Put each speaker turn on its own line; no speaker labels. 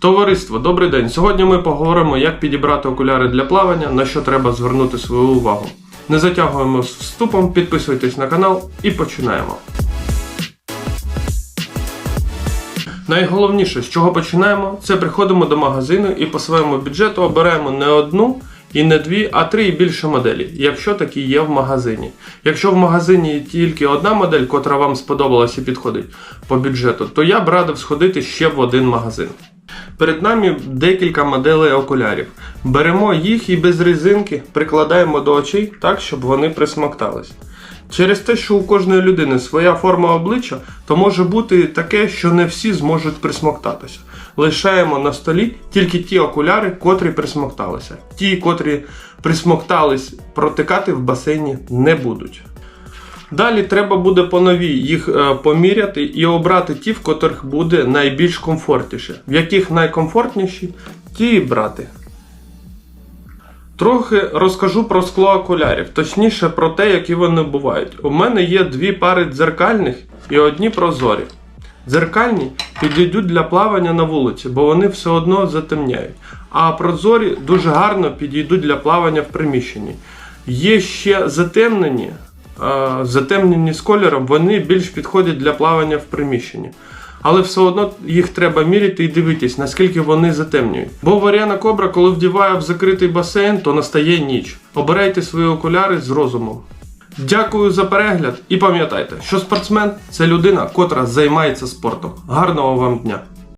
Товариство, добрий день. Сьогодні ми поговоримо, як підібрати окуляри для плавання, на що треба звернути свою увагу. Не затягуємо з вступом, підписуйтесь на канал і починаємо. Найголовніше, з чого починаємо, це приходимо до магазину і по своєму бюджету обираємо не одну і не дві, а три і більше моделі, якщо такі є в магазині. Якщо в магазині тільки одна модель, котра вам сподобалась і підходить по бюджету, то я б радив сходити ще в один магазин. Перед нами декілька моделей окулярів. Беремо їх і без резинки прикладаємо до очей так, щоб вони присмоктались. Через те, що у кожної людини своя форма обличчя, то може бути таке, що не всі зможуть присмоктатися. Лишаємо на столі тільки ті окуляри, котрі присмокталися. Ті, котрі присмоктались, протикати в басейні не будуть. Далі треба буде по новій їх е, поміряти і обрати ті, в котрих буде найбільш комфортніше. В яких найкомфортніші, ті і брати. Трохи розкажу про скло окулярів, точніше про те, які вони бувають. У мене є дві пари дзеркальних і одні прозорі. Дзеркальні підійдуть для плавання на вулиці, бо вони все одно затемняють. А прозорі дуже гарно підійдуть для плавання в приміщенні. Є ще затемнені, затемнені з кольором, вони більш підходять для плавання в приміщенні. Але все одно їх треба міряти і дивитись, наскільки вони затемнюють. Бо варіана кобра, коли вдіває в закритий басейн, то настає ніч. Обирайте свої окуляри з розумом. Дякую за перегляд і пам'ятайте, що спортсмен це людина, котра займається спортом. Гарного вам дня!